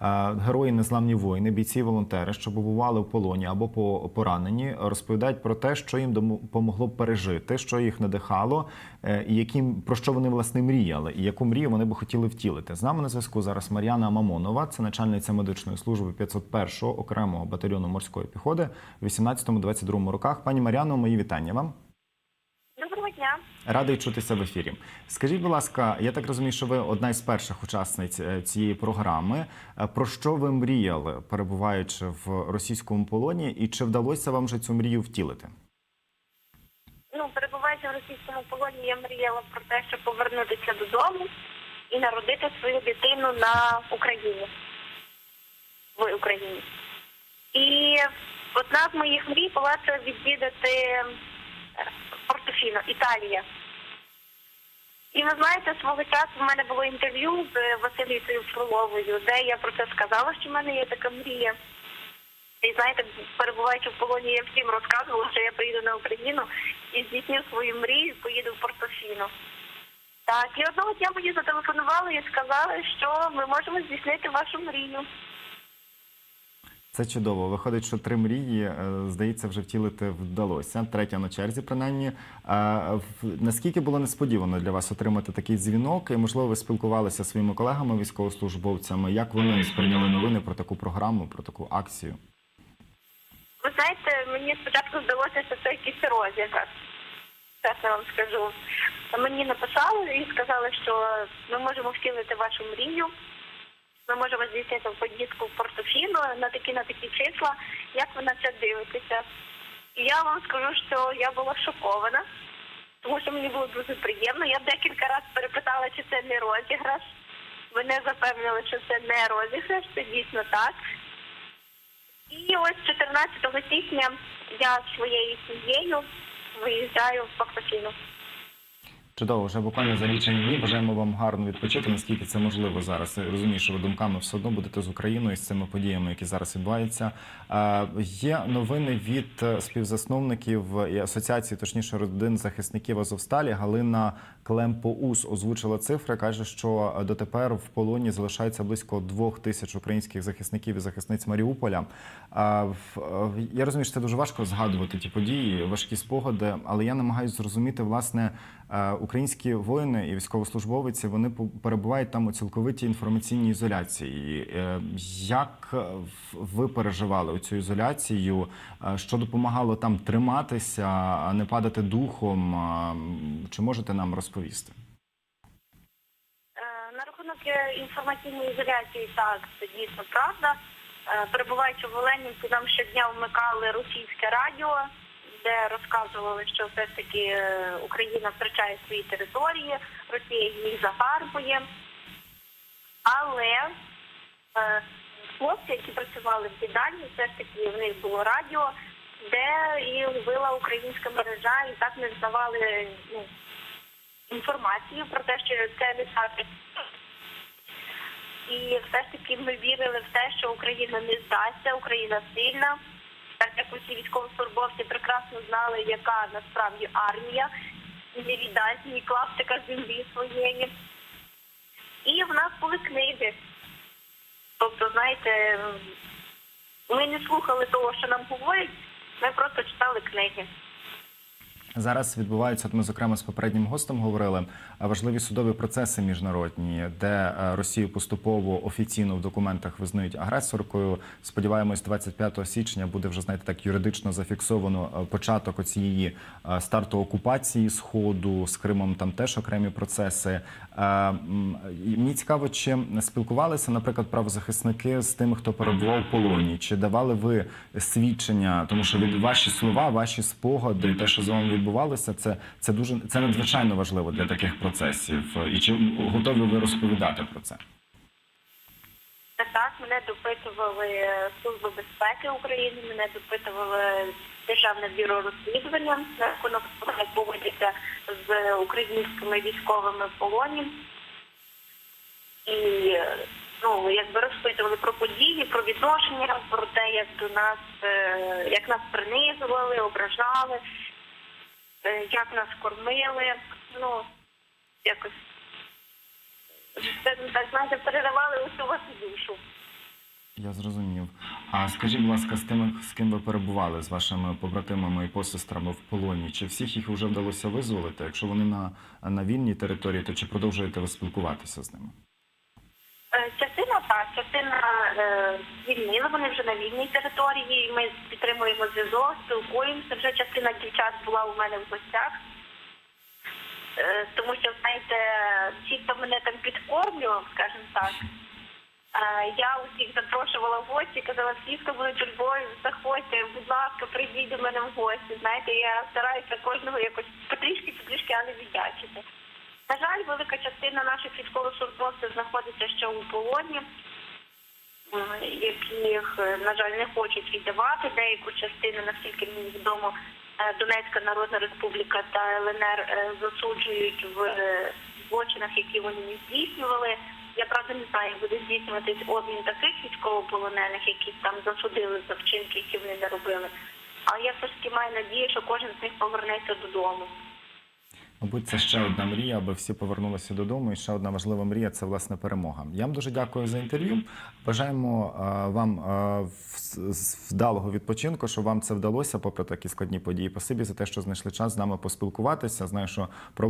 герої незламні воїни, бійці, волонтери, що побували в полоні або по поранені, розповідають про те, що їм допомогло пережити, що їх надихало, е, і яким про що вони власне мріяли, і яку мрію вони би хотіли втілити. З нами на зв'язку зараз Мар'яна Мамонова, це начальниця медичної служби 501-го окремого батальйону морської піхоти в 18-22 роках. Пані Мар'яно, мої вітання вам. Радий чутися в ефірі. Скажіть, будь ласка, я так розумію, що ви одна із перших учасниць е, цієї програми. Е, Про що ви мріяли, перебуваючи в російському полоні, і чи вдалося вам вже цю мрію втілити? Ну, перебуваючи в російському полоні, я мріяла про те, щоб повернутися додому і народити свою дитину на Україні. В Україні. І одна з моїх мрій була це відвідати е, Італія. І ви знаєте, свого часу в мене було інтерв'ю з Василісою Фроловою, де я про це сказала, що в мене є така мрія. І знаєте, перебуваючи в полоні, я всім розказувала, що я приїду на Україну і здійсню свою мрію, поїду в Портофіно. Так, і одного дня мені зателефонували і сказали, що ми можемо здійснити вашу мрію. Це чудово. Виходить, що три мрії, е, здається, вже втілити вдалося. Третя на черзі, принаймні. Е, Наскільки було несподівано для вас отримати такий дзвінок? І можливо, ви спілкувалися зі своїми колегами, військовослужбовцями. Як вони сприйняли новини про таку програму, про таку акцію? Ви знаєте, мені спочатку здалося, що це якийсь розіграш. Чесно вам скажу. Мені написали і сказали, що ми можемо втілити вашу мрію. Ми можемо здійснити поїздку в Портофіно на такі на такі числа. Як ви на це дивитеся? І я вам скажу, що я була шокована, тому що мені було дуже приємно. Я декілька разів перепитала, чи це не розіграш. Мене запевнили, що це не розіграш, це дійсно так. І ось 14 січня я своєю сім'єю виїжджаю в Портофіно. Чудово, вже буквально за лічені дні. Бажаємо вам гарно відпочити, наскільки це можливо зараз. Розумію, що ви думками все одно будете з Україною з цими подіями, які зараз відбуваються. Е, Є новини від е, співзасновників і асоціації, точніше родин захисників Азовсталі. Галина Клемпоус озвучила цифри. каже, що е, дотепер в полоні залишається близько двох тисяч українських захисників і захисниць Маріуполя. В- е, Я розумію, що це дуже важко згадувати ті події, важкі спогади, але я намагаюся зрозуміти, власне, е, українські воїни і військовослужбовиці вони перебувають там у цілковитій інформаційній ізоляції. Е, Як е, ви переживали цю ізоляцію? Е, Що допомагало там триматися, не падати духом? Чи можете нам розповісти? Е, На рахунок е, інформаційної ізоляції, так, це дійсно правда. Е, Перебуваючи в Оленівці, нам щодня вмикали російське радіо, де розказували, що все ж таки Україна втрачає свої території, Росія їх загарбує. Але хлопці, які працювали в їдальні, все ж таки в них було радіо, де і ловила українська мережа, і так не здавали ну, інформацію про те, що це не так. І все ж таки ми вірили в те, що Україна не здасться, Україна сильна. Так як усі військовослужбовці прекрасно знали, яка насправді армія не віддасть ні клаптика землі своєї. І в нас були книги. Тобто, знаєте, ми не слухали того, що нам говорять, ми просто читали книги. Зараз відбуваються, от ми зокрема з попереднім гостем говорили, е, важливі судові процеси міжнародні, де е, Росію поступово офіційно в документах визнають агресоркою. Сподіваємось, 25 січня буде вже знаєте так юридично зафіксовано е, початок оцієї старту окупації сходу з Кримом. Там теж окремі процеси. Мені цікаво, чи спілкувалися, наприклад, правозахисники з тими, хто перебував в полоні, чи давали ви свідчення, тому що ваші слова, ваші спогади, те, що з вами відбувалося, це, це дуже це надзвичайно важливо для таких процесів. І чи готові ви розповідати про це? Так, мене допитували Служба безпеки України, мене допитували Державне бюро розслідування як поводяться з українськими військовими в полоні. І ну, якби розпитували про події, про відношення, про те, як до нас, е, як нас принизували, ображали, як нас кормили. Ну, якось так знаєте, переривали усю вашу душу. Я зрозумів. А скажіть, будь ласка, з тими, з ким ви перебували, з вашими побратимами і посестрами в полоні, чи всіх їх вже вдалося визволити? Якщо вони на, на вільній території, то чи продовжуєте ви спілкуватися з ними? Е, Частина так, частина е, звільнили, вони вже на вільній території. Ми підтримуємо зв'язок, спілкуємося. Вже частина дівчат була у мене в гостях. Е, тому що, знаєте, ті, хто мене там підкормлював, скажімо так, е, я усіх запрошувала в гості, казала, всі, хто будуть у Львові, заходьте, будь ласка, прийдіть до мене в гості. Знаєте, я стараюся кожного якось потрішки, потрішки, але віддячити. На жаль, велика частина наших військовослужбовців знаходиться ще у полоні, яких, е, на жаль, не хочуть віддавати. Деяку частину, наскільки мені відомо, е, Донецька Народна Республіка та ЛНР е, засуджують в е, злочинах, які вони здійснювали. Я правда не знаю, буде здійснюватись обмін таких військовополонених, яких там засудили за вчинки, які вони не робили. Але я все ж таки маю надію, що кожен з них повернеться додому. Мабуть, це ще одна мрія, аби всі повернулися додому. І ще одна важлива мрія це власне перемога. Я вам дуже дякую за інтерв'ю. Бажаємо е, вам е, вдалого відпочинку, щоб вам це вдалося, попри такі складні події. Спасибі за те, що знайшли час з нами поспілкуватися. Знаю, що проблем.